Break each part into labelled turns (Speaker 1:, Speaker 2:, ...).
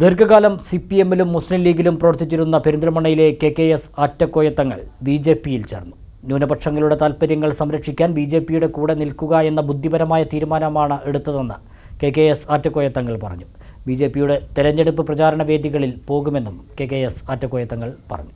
Speaker 1: ദീർഘകാലം C P എമ്മിലും മുസ്ലിം ലീഗിലും പ്രവർത്തിച്ചിരുന്ന പെരിന്തൽമണ്ണയിലെ K K S Attakoya Thangal B J പിയിൽ ചേർന്നു. ന്യൂനപക്ഷങ്ങളുടെ താൽപ്പര്യങ്ങൾ സംരക്ഷിക്കാൻ ബി ജെ പിയുടെ കൂടെ നിൽക്കുക എന്ന ബുദ്ധിപരമായ തീരുമാനമാണ് എടുത്തതെന്ന് കെ കെ എസ് ആറ്റക്കോയത്തങ്ങൾ പറഞ്ഞു. ബി ജെ പിയുടെ തെരഞ്ഞെടുപ്പ് പ്രചാരണ വേദികളിൽ പോകുമെന്നും കെ കെ എസ് ആറ്റക്കോയത്തങ്ങൾ പറഞ്ഞു.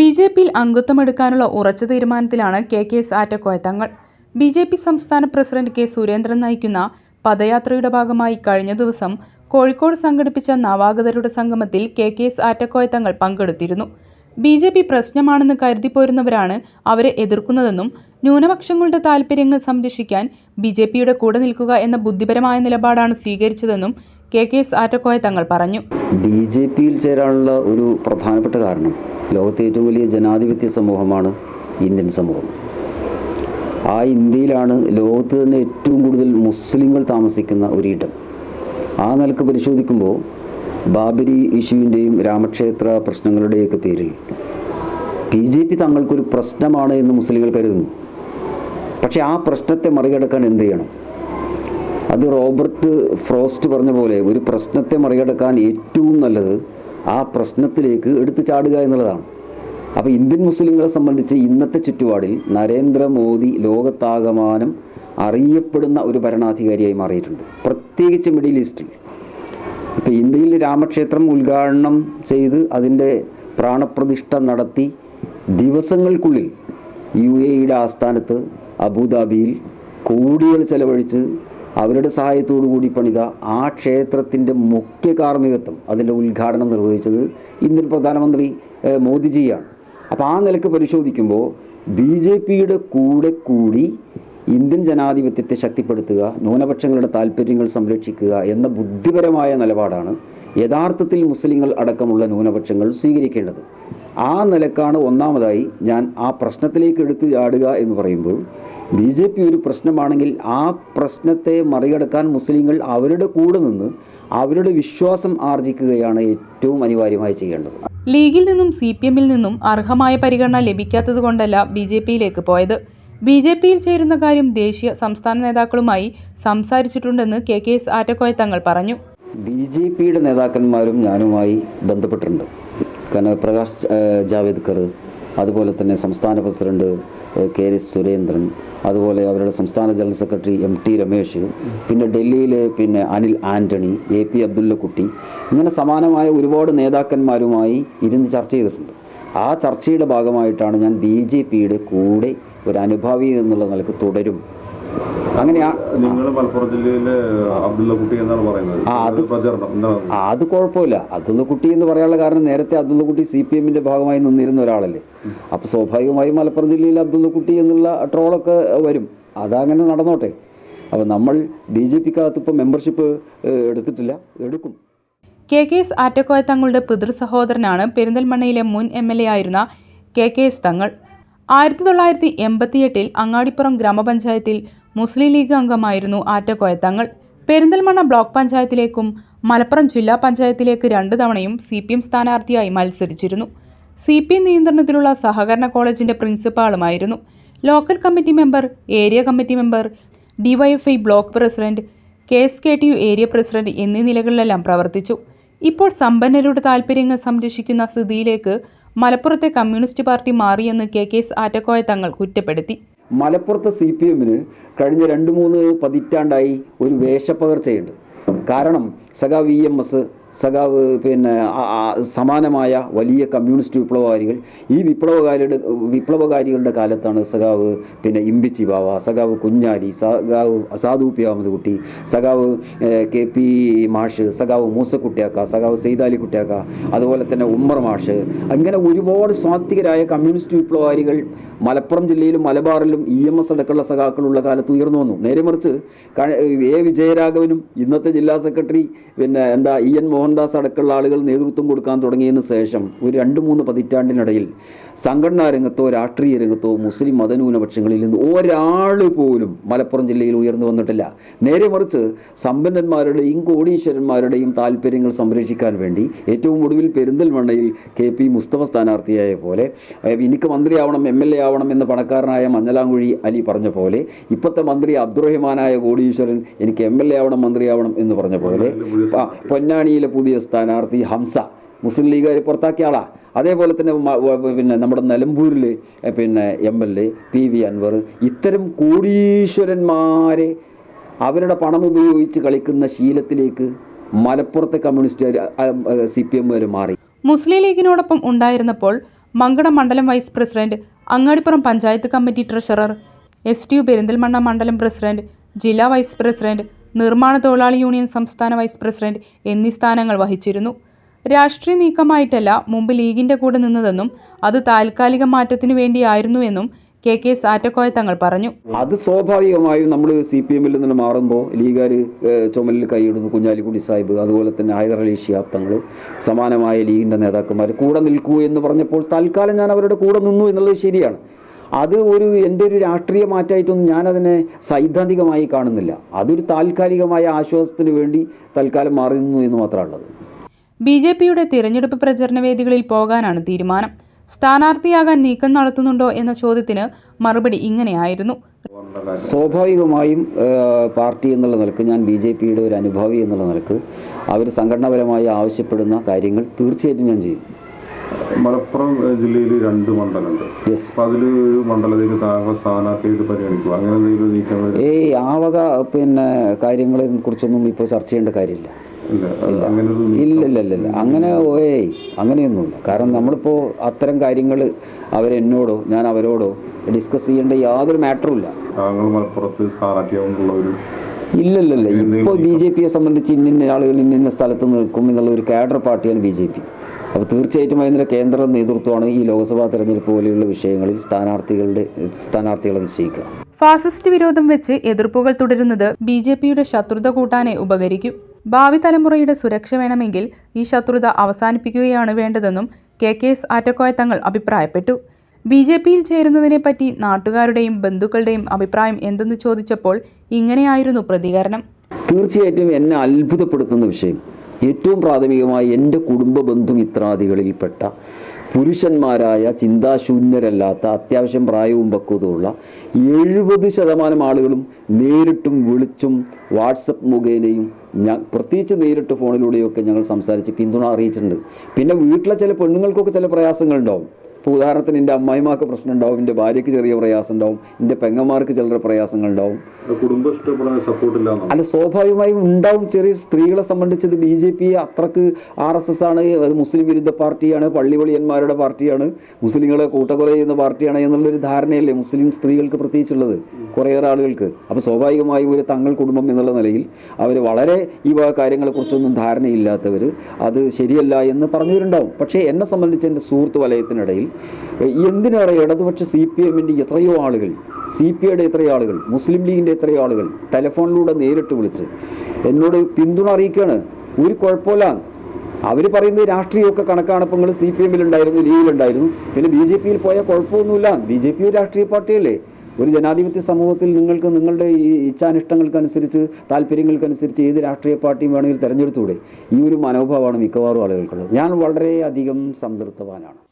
Speaker 2: ബി ജെ പിയിൽ അംഗത്വമെടുക്കാനുള്ള ഉറച്ച തീരുമാനത്തിലാണ് K K S Attakoya Thangal. B J P സംസ്ഥാന പ്രസിഡന്റ് കെ സുരേന്ദ്രൻ നയിക്കുന്ന പദയാത്രയുടെ ഭാഗമായി കഴിഞ്ഞ ദിവസം കോഴിക്കോട് സംഘടിപ്പിച്ച നവാഗതരുടെ സംഗമത്തിൽ കെ കെ എസ് ആറ്റക്കോയ തങ്ങൾ പങ്കെടുത്തിരുന്നു. ബി ജെ പി പ്രശ്നമാണെന്ന് കരുതിപ്പോരുന്നവരാണ് അവരെ എതിർക്കുന്നതെന്നും ന്യൂനപക്ഷങ്ങളുടെ താൽപ്പര്യങ്ങൾ സംരക്ഷിക്കാൻ ബി ജെ പിയുടെ കൂടെ നിൽക്കുക എന്ന ബുദ്ധിപരമായ നിലപാടാണ് സ്വീകരിച്ചതെന്നും K K S Attakoya Thangal പറഞ്ഞു.
Speaker 3: ബി ജെ പിയിൽ ചേരാനുള്ള ഒരു പ്രധാനപ്പെട്ട കാരണം ലോകത്തെ ഏറ്റവും വലിയ ജനാധിപത്യ സമൂഹമാണ് ഇന്ത്യൻ സമൂഹം. ആ ഇന്ത്യയിലാണ് ലോകത്ത് തന്നെ ഏറ്റവും കൂടുതൽ മുസ്ലിങ്ങൾ താമസിക്കുന്ന ഒരിടം. ആ നിലയ്ക്ക് പരിശോധിക്കുമ്പോൾ ബാബരി ഇഷ്യൂവിന്റെയും രാമക്ഷേത്ര പ്രശ്നങ്ങളുടെയൊക്കെ പേരിൽ ബി ജെ പി തങ്ങൾക്കൊരു പ്രശ്നമാണ് എന്ന് മുസ്ലിങ്ങൾ കരുതുന്നു. പക്ഷേ ആ പ്രശ്നത്തെ മറികടക്കാൻ എന്ത് ചെയ്യണം? അത് റോബർട്ട് ഫ്രോസ്റ്റ് പറഞ്ഞ പോലെ ഒരു പ്രശ്നത്തെ മറികടക്കാൻ ഏറ്റവും നല്ലത് ആ പ്രശ്നത്തിലേക്ക് എടുത്തു ചാടുക എന്നുള്ളതാണ്. അപ്പോൾ ഇന്ത്യൻ മുസ്ലിങ്ങളെ സംബന്ധിച്ച് ഇന്നത്തെ ചുറ്റുപാടിൽ നരേന്ദ്രമോദി ലോകത്താകമാനം അറിയപ്പെടുന്ന ഒരു ഭരണാധികാരിയായി മാറിയിട്ടുണ്ട്. പ്രത്യേകിച്ച് മിഡിൽ ഈസ്റ്റിൽ. ഇപ്പോൾ ഇന്ത്യയിൽ രാമക്ഷേത്രം ഉദ്ഘാടനം ചെയ്ത് അതിന്റെ പ്രാണപ്രതിഷ്ഠ നടത്തി ദിവസങ്ങൾക്കുള്ളിൽ യു എ ഇയുടെ ആസ്ഥാനത്ത് അബുദാബിയിൽ കോടികൾ ചെലവഴിച്ച് അവരുടെ സഹായത്തോടു കൂടി പണിത ആ ക്ഷേത്രത്തിന്റെ മുഖ്യ കാർമ്മികത്വം അതിന്റെ ഉദ്ഘാടനം നിർവഹിച്ചത് ഇന്ത്യൻ പ്രധാനമന്ത്രി മോദിജിയാണ്. അപ്പോൾ ആ നിലയ്ക്ക് പരിശോധിക്കുമ്പോൾ ബി ജെ പിയുടെ കൂടെ കൂടി ഇന്ത്യൻ ജനാധിപത്യത്തെ ശക്തിപ്പെടുത്തുക ന്യൂനപക്ഷങ്ങളുടെ താല്പര്യങ്ങൾ സംരക്ഷിക്കുക എന്ന ബുദ്ധിപരമായ നിലപാടാണ് യഥാർത്ഥത്തിൽ മുസ്ലിങ്ങൾ അടക്കമുള്ള ന്യൂനപക്ഷങ്ങൾ സ്വീകരിക്കേണ്ടത്. ആ നിലക്കാണ് ഒന്നാമതായി ഞാൻ ആ പ്രശ്നത്തിലേക്ക് എടുത്തു ചാടുക എന്ന് പറയുമ്പോൾ ബി ജെ പി ഒരു പ്രശ്നമാണെങ്കിൽ ആ പ്രശ്നത്തെ മറികടക്കാൻ മുസ്ലിങ്ങൾ അവരുടെ കൂടെ നിന്ന് അവരുടെ വിശ്വാസം ആർജിക്കുകയാണ് ഏറ്റവും അനിവാര്യമായി ചെയ്യേണ്ടത്.
Speaker 2: ലീഗിൽ നിന്നും സി പി എമ്മിൽ നിന്നും അർഹമായ പരിഗണന ലഭിക്കാത്തതുകൊണ്ടല്ല ബി ജെ പിയിലേക്ക് പോയത്. ബി ജെ പിയിൽ ചേരുന്ന കാര്യം ദേശീയ സംസ്ഥാന നേതാക്കളുമായി സംസാരിച്ചിട്ടുണ്ടെന്ന് K K S Attakoya Thangal പറഞ്ഞു.
Speaker 3: ബി ജെ പിയുടെ നേതാക്കന്മാരും ഞാനുമായി ബന്ധപ്പെട്ടിട്ടുണ്ട്. കാരണം പ്രകാശ് ജാവേദ്കർ അതുപോലെ തന്നെ സംസ്ഥാന പ്രസിഡന്റ് കെ എസ് സുരേന്ദ്രൻ അതുപോലെ അവരുടെ സംസ്ഥാന general secretary M T Ramesh പിന്നെ ഡൽഹിയിലെ പിന്നെ അനിൽ ആന്റണി എ പി അബ്ദുള്ളക്കുട്ടി ഇങ്ങനെ സമാനമായ ഒരുപാട് നേതാക്കന്മാരുമായി ഇരുന്ന് ചർച്ച ചെയ്തിട്ടുണ്ട്. ആ ചർച്ചയുടെ ഭാഗമായിട്ടാണ് ഞാൻ ബി ജെ പിയുടെ കൂടെ ഒരു അനുഭാവി എന്നുള്ള നിലയ്ക്ക് തുടരും. അങ്ങനെയാ ആ
Speaker 4: നിങ്ങൾ മലപ്പുറം ജില്ലയിലെ അബ്ദുള്ള കുട്ടി പറയുന്നത്.
Speaker 3: ആ, അത് കുഴപ്പമില്ല. അബ്ദുള്ളക്കുട്ടി കുട്ടി എന്ന് പറയാനുള്ള കാരണം നേരത്തെ അബ്ദുള്ളക്കുട്ടി സി പി എമ്മിന്റെ ഭാഗമായി നിന്നിരുന്ന ഒരാളല്ലേ. അപ്പോൾ സ്വാഭാവികമായും മലപ്പുറം ജില്ലയിൽ അബ്ദുള്ളക്കുട്ടി എന്നുള്ള ട്രോളൊക്കെ വരും. അതങ്ങനെ നടന്നോട്ടെ. അപ്പോൾ നമ്മൾ ബി ജെ പിക്കകത്ത് ഇപ്പോൾ മെമ്പർഷിപ്പ് എടുത്തിട്ടില്ല. എടുക്കും.
Speaker 2: കെ കെ എസ് ആറ്റക്കോയ തങ്ങളുടെ പിതൃ സഹോദരനാണ്. പെരിന്തൽമണ്ണയിലെ മുൻ എം എൽ എ ആയിരുന്ന കെ കെ എസ് തങ്ങൾ. ആയിരത്തി തൊള്ളായിരത്തി എൺപത്തിയെട്ടിൽ അങ്ങാടിപ്പുറം ഗ്രാമപഞ്ചായത്തിൽ മുസ്ലിം ലീഗ് അംഗമായിരുന്നു ആറ്റക്കോയ തങ്ങൾ പെരിന്തൽമണ്ണ ബ്ലോക്ക് പഞ്ചായത്തിലേക്കും മലപ്പുറം ജില്ലാ പഞ്ചായത്തിലേക്ക് രണ്ട് തവണയും സി പി എം സ്ഥാനാർത്ഥിയായി മത്സരിച്ചിരുന്നു. സി പി എം നിയന്ത്രണത്തിലുള്ള സഹകരണ കോളേജിന്റെ പ്രിൻസിപ്പാളുമായിരുന്നു. Local committee member area committee member DYFI block president K S K T U area president എന്നീ നിലകളിലെല്ലാം പ്രവർത്തിച്ചു. ഇപ്പോൾ സമ്പന്നരുടെ താൽപ്പര്യങ്ങൾ സംരക്ഷിക്കുന്ന സ്ഥിതിയിലേക്ക് മലപ്പുറത്തെ കമ്മ്യൂണിസ്റ്റ് പാർട്ടി മാറിയെന്ന് K K S Attakoya Thangal കുറ്റപ്പെടുത്തി.
Speaker 3: മലപ്പുറത്തെ സി പി എമ്മിന് കഴിഞ്ഞ രണ്ട് മൂന്ന് പതിറ്റാണ്ടായി ഒരു വേഷപ്പകർച്ചയുണ്ട്. കാരണം സഖാവ് ഇ എം എസ് സഖാവ് പിന്നെ സമാനമായ വലിയ കമ്മ്യൂണിസ്റ്റ് വിപ്ലവകാരികൾ. ഈ വിപ്ലവകാരിയുടെ വിപ്ലവകാരികളുടെ കാലത്താണ് സഖാവ് പിന്നെ ഇമ്പിച്ചി ബാവ സഖാവ് കുഞ്ഞാലി സഖാവ് സാധു പി അഹമ്മദ് കുട്ടി സഖാവ് കെ പി മാഷ് സഖാവ് മൂസക്കുട്ടിയാക്ക സഖാവ് സെയ്താലി കുട്ടിയാക്ക അതുപോലെ തന്നെ ഉമ്മർ മാഷ്. അങ്ങനെ ഒരുപാട് സ്വാത്വികരായ കമ്മ്യൂണിസ്റ്റ് വിപ്ലവകാരികൾ മലപ്പുറം ജില്ലയിലും മലബാറിലും ഇ എം എസ് അടക്കമുള്ള സഖാക്കളുള്ള കാലത്ത് ഉയർന്നു വന്നു. നേരെ മറിച്ച് എ വിജയരാഘവനും ഇന്നത്തെ ജില്ലാ സെക്രട്ടറി പിന്നെ എന്താ ഇ എൻ മോഹൻദാസ് അടക്കമുള്ള ആളുകൾ നേതൃത്വം കൊടുക്കാൻ തുടങ്ങിയതിന് ശേഷം ഒരു രണ്ട് മൂന്ന് പതിറ്റാണ്ടിനിടയിൽ സംഘടനാ രംഗത്തോ രാഷ്ട്രീയ രംഗത്തോ മുസ്ലിം മതന്യൂനപക്ഷങ്ങളിൽ നിന്ന് ഒരാൾ പോലും മലപ്പുറം ജില്ലയിൽ ഉയർന്നു വന്നിട്ടില്ല. നേരെ മറിച്ച് സമ്പന്നന്മാരുടെയും കോടീശ്വരന്മാരുടെയും താല്പര്യങ്ങൾ സംരക്ഷിക്കാൻ വേണ്ടി ഏറ്റവും ഒടുവിൽ പെരിന്തൽമണ്ണയിൽ കെ പി മുസ്തഫ സ്ഥാനാർത്ഥിയായ പോലെ എനിക്ക് മന്ത്രിയാവണം എം എൽ എ ആവണം എന്ന് പണക്കാരനായ മഞ്ഞലാങ്കുഴി അലി പറഞ്ഞ പോലെ ഇപ്പോഴത്തെ മന്ത്രി അബ്ദുറഹിമാനായ കോടീശ്വരൻ എനിക്ക് എം എൽ എ ആവണം മന്ത്രിയാവണം എന്ന് പറഞ്ഞ പോലെ പൊന്നാണിയിലെ പുതിയ സ്ഥാനാർത്ഥി ഹംസ. മുസ്ലിം ലീഗുകാർ പുറത്താക്കിയ ആളാ. അതേപോലെ തന്നെ പിന്നെ നമ്മുടെ നിലമ്പൂരിൽ പിന്നെ M L A P V Anvar ഇത്തരം കോടീശ്വരന്മാരെ അവരുടെ പണം ഉപയോഗിച്ച് കളിക്കുന്ന ശീലത്തിലേക്ക് മലപ്പുറത്തെ കമ്മ്യൂണിസ്റ്റുകാർ സി പി എമ്മുകാർ മാറി.
Speaker 2: മുസ്ലിം ലീഗിനോടൊപ്പം ഉണ്ടായിരുന്നപ്പോൾ മങ്കട മണ്ഡലം vice president Angadipuram panchayat committee treasurer S T U Perinthalmanna മണ്ഡലം പ്രസിഡന്റ് ജില്ലാ വൈസ് പ്രസിഡന്റ് നിർമ്മാണ തൊഴിലാളി യൂണിയൻ സംസ്ഥാന വൈസ് പ്രസിഡന്റ് എന്നീ സ്ഥാനങ്ങൾ വഹിച്ചിരുന്നു. രാഷ്ട്രീയ നീക്കമായിട്ടല്ല മുമ്പ് ലീഗിന്റെ കൂടെ നിന്നതെന്നും അത് താൽക്കാലിക മാറ്റത്തിനു വേണ്ടിയായിരുന്നുവെന്നും കെ കെ സാറ്റക്കോയ തങ്ങൾ പറഞ്ഞു.
Speaker 3: അത് സ്വാഭാവികമായും നമ്മൾ സി പി എമ്മിൽ നിന്ന് മാറുമ്പോൾ ലീഗുകാർ ചുമലിൽ കൈയിടുന്നു കുഞ്ഞാലിക്കുടി സാഹിബ് അതുപോലെ തന്നെ ഹൈദർ അലി ഷിയാബ് തങ്ങൾ സമാനമായ ലീഗിന്റെ നേതാക്കന്മാർ കൂടെ നിൽക്കൂ എന്ന് പറഞ്ഞപ്പോൾ തൽക്കാലം ഞാൻ അവരുടെ കൂടെ നിന്നു എന്നുള്ളത് ശരിയാണ്. അത് ഒരു എന്റെ ഒരു രാഷ്ട്രീയ മാറ്റമായിട്ടൊന്നും ഞാനതിനെ സൈദ്ധാന്തികമായി കാണുന്നില്ല. അതൊരു താൽക്കാലികമായ ആശ്വാസത്തിന് വേണ്ടി തൽക്കാലം മാറി നിന്നു എന്ന് മാത്രമാണുള്ളത്
Speaker 2: ബി ജെ പിയുടെ തിരഞ്ഞെടുപ്പ് പ്രചരണ വേദികളിൽ പോകാനാണ് തീരുമാനം. സ്ഥാനാർത്ഥിയാകാൻ നീക്കം നടത്തുന്നുണ്ടോ എന്ന ചോദ്യത്തിന് മറുപടി ഇങ്ങനെയായിരുന്നു.
Speaker 3: സ്വാഭാവികമായും പാർട്ടി എന്നുള്ള നിലയ്ക്ക് ഞാൻ ബി ജെ പിയുടെ ഒരു അനുഭാവി എന്നുള്ള നിലയ്ക്ക് അവർ സംഘടനാപരമായി ആവശ്യപ്പെടുന്ന കാര്യങ്ങൾ തീർച്ചയായിട്ടും ഞാൻ ചെയ്യും.
Speaker 4: മലപ്പുറം ജില്ലയിൽ രണ്ട് മണ്ഡലമുണ്ട്. അപ്പൊ അതിൽ ഒരു താങ്കൾ സ്ഥാനാർത്ഥിയായിട്ട് പരിഗണിക്കും അങ്ങനെ എന്തെങ്കിലും നീക്കം വരും?
Speaker 3: ഏയ് ആ വക പിന്നെ കാര്യങ്ങളെ കുറിച്ചൊന്നും ഇപ്പോൾ ചർച്ച ചെയ്യേണ്ട കാര്യമില്ല.
Speaker 4: ഇല്ല
Speaker 3: ഇല്ല. ഇല്ല അങ്ങനെ ഏയ് അങ്ങനെയൊന്നുമില്ല. കാരണം നമ്മളിപ്പോൾ അത്തരം കാര്യങ്ങൾ അവരെന്നോടോ ഞാൻ അവരോടോ ഡിസ്കസ് ചെയ്യേണ്ട യാതൊരു മാറ്ററും ഇല്ല
Speaker 4: മലപ്പുറത്ത് സ്ഥാനാർത്ഥിയാവുന്നുള്ള ഒരു
Speaker 3: ഇല്ലല്ലല്ല ഇപ്പോൾ ബി ജെ പിയെ സംബന്ധിച്ച് ഇന്ന ആളുകൾ ഇന്ന സ്ഥലത്ത് നിൽക്കും എന്നുള്ള ഒരു കാഡർ പാർട്ടിയാണ് ബി ജെ പി. അപ്പോൾ തീർച്ചയായിട്ടും അതിന്റെ കേന്ദ്ര നേതൃത്വമാണ് ഈ ലോക്സഭാ തെരഞ്ഞെടുപ്പ് പോലെയുള്ള വിഷയങ്ങളിൽ സ്ഥാനാർത്ഥികളുടെ സ്ഥാനാർത്ഥികളെ നിശ്ചയിക്കുക.
Speaker 2: ഫാസിസ്റ്റ് വിരോധം വെച്ച് എതിർപ്പുകൾ തുടരുന്നത് ബി ജെ പിയുടെ ശത്രുത കൂട്ടാനേ ഉപകരിക്കും. ഭാവി തലമുറയുടെ സുരക്ഷ വേണമെങ്കിൽ ഈ ശത്രുത അവസാനിപ്പിക്കുകയാണ് വേണ്ടതെന്നും കെ കെ എസ് ആറ്റക്കോയ തങ്ങൾ അഭിപ്രായപ്പെട്ടു. ബി ജെ പിയിൽ ചേരുന്നതിനെപ്പറ്റി നാട്ടുകാരുടെയും ബന്ധുക്കളുടെയും അഭിപ്രായം എന്തെന്ന് ചോദിച്ചപ്പോൾ ഇങ്ങനെയായിരുന്നു പ്രതികരണം.
Speaker 3: തീർച്ചയായിട്ടും എന്നെ അത്ഭുതപ്പെടുത്തുന്ന വിഷയം. ഏറ്റവും പ്രാഥമികമായി എന്റെ കുടുംബ ബന്ധു ബന്ധുമിത്രാദികളിൽപ്പെട്ട പുരുഷന്മാരായ ചിന്താശൂന്യരല്ലാത്ത അത്യാവശ്യം പ്രായവും പക്വതയുള്ള എഴുപത് ശതമാനം ആളുകളും നേരിട്ടും വിളിച്ചും വാട്സപ്പ് മുഖേനയും ഞാൻ പ്രത്യേകിച്ച് നേരിട്ട് ഫോണിലൂടെയൊക്കെ ഞങ്ങൾ സംസാരിച്ച് പിന്തുണ അറിയിച്ചിട്ടുണ്ട്. പിന്നെ വീട്ടിലെ ചില പെണ്ണുങ്ങൾക്കൊക്കെ ചില പ്രയാസങ്ങളുണ്ടാവും. ഇപ്പോൾ ഉദാഹരണത്തിന് എന്റെ അമ്മായിമാർക്ക് പ്രശ്നം ഉണ്ടാവും എന്റെ ഭാര്യയ്ക്ക് ചെറിയ പ്രയാസം ഉണ്ടാവും എന്റെ പെങ്ങന്മാർക്ക്
Speaker 4: സപ്പോർട്ട് ഇല്ല എന്നാണ്.
Speaker 3: അല്ല സ്വാഭാവികമായും ഉണ്ടാവും ചെറിയ സ്ത്രീകളെ സംബന്ധിച്ചത് ബി ജെ പി അത്രയ്ക്ക് ആർ എസ് എസ് ആണ് അത് മുസ്ലിം വിരുദ്ധ പാർട്ടിയാണ് പള്ളിവളിയന്മാരുടെ പാർട്ടിയാണ് മുസ്ലിങ്ങളെ കൂട്ടക്കൊല ചെയ്യുന്ന പാർട്ടിയാണ് എന്നുള്ളൊരു ധാരണയല്ലേ മുസ്ലിം സ്ത്രീകൾക്ക് പ്രത്യേകിച്ചുള്ളത് കുറേയേറെ ആളുകൾക്ക്. അപ്പോൾ സ്വാഭാവികമായും ഒരു തങ്ങൾ കുടുംബം എന്നുള്ള നിലയിൽ അവർ വളരെ ഈ വക കാര്യങ്ങളെക്കുറിച്ചൊന്നും ധാരണയില്ലാത്തവർ അത് ശരിയല്ല എന്ന് പറഞ്ഞവരുണ്ടാവും. പക്ഷേ എന്നെ സംബന്ധിച്ച് എന്റെ സുഹൃത്ത് വലയത്തിനിടയിൽ എന്തിനേറെ ഇടതുപക്ഷ സി പി എമ്മിന്റെ എത്രയോ ആളുകൾ സി പി ഐയുടെ എത്രയോ ആളുകൾ മുസ്ലിം ലീഗിന്റെ എത്രയോ ആളുകൾ ടെലിഫോണിലൂടെ നേരിട്ട് വിളിച്ച് എന്നോട് പിന്തുണ അറിയിക്കുകയാണ്. ഒരു കുഴപ്പമില്ല. അവർ പറയുന്നത് രാഷ്ട്രീയമൊക്കെ കണക്കാണ് ഇപ്പോൾ നിങ്ങൾ സി പി എമ്മിലുണ്ടായിരുന്നു ലീഗിലുണ്ടായിരുന്നു. പിന്നെ ബി ജെ പിയിൽ പോയാൽ കുഴപ്പമൊന്നുമില്ല. ബി ജെ പി ഒരു രാഷ്ട്രീയ പാർട്ടിയല്ലേ. ഒരു ജനാധിപത്യ സമൂഹത്തിൽ നിങ്ങൾക്ക് നിങ്ങളുടെ ഈ ഇച്ഛാനിഷ്ടങ്ങൾക്കനുസരിച്ച് താല്പര്യങ്ങൾക്കനുസരിച്ച് ഏത് രാഷ്ട്രീയ പാർട്ടിയും വേണമെങ്കിൽ തിരഞ്ഞെടുത്തൂടെ. ഈ ഒരു മനോഭാവമാണ് മിക്കവാറും ആളുകൾക്കുള്ളത്. ഞാൻ വളരെയധികം സംതൃപ്തവാനാണ്.